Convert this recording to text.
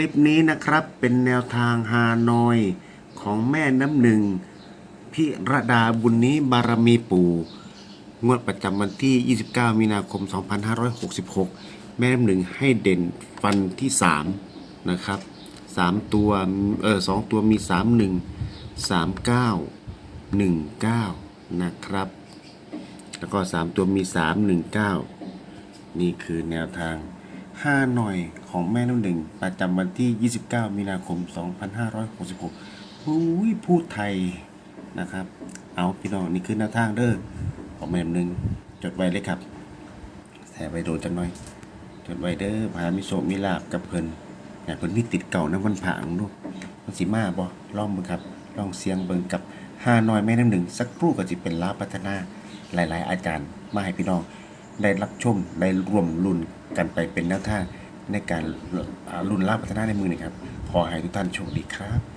ลิปนี้นะครับเป็นแนวทางฮานอยของแม่น้ำหนึ่งพิรดาบุญนี้บารมีปู่งวดประจำวันที่ 29 มีนาคม 2566 แม่น้ำหนึ่งให้เด่นฟันที่ 3 นะครับ 3 ตัวเออสองตัวมี 31 39 19 นะครับ แล้วก็ 3 ตัวมี 319 นี่คือแนวทาง 5 หน่อยของแม่น้ำหนึ่ง ประจำวันที่ 29 มีนาคม 2566หูยพูดไทยนะครับ เอาพี่น้องนี่คือแนวทางเด้อของแม่น้ำหนึ่งจดไว้เลยครับแส่ไว้โดนจังหน่อย จดไว้เด้อพามิโซมิลาบกับเพิ่นอยาเพิ่นมีติดเก่านะวันผางลูกมันสิมาบ่ลองเบิ่งครับลองเสียงเบิ่งกับห้าน้อยแม่น้ำหนึ่ง สักครู่ก็สิเป็นลาพัฒนาหลาย ๆ อาจารย์มาให้พี่น้องได้รับชมได้ร่วมรุ่น กันไปเป็นแนวทางในการรุ่นล่าพัฒนาในมือนะครับ ขอให้ทุกท่านโชคดีครับ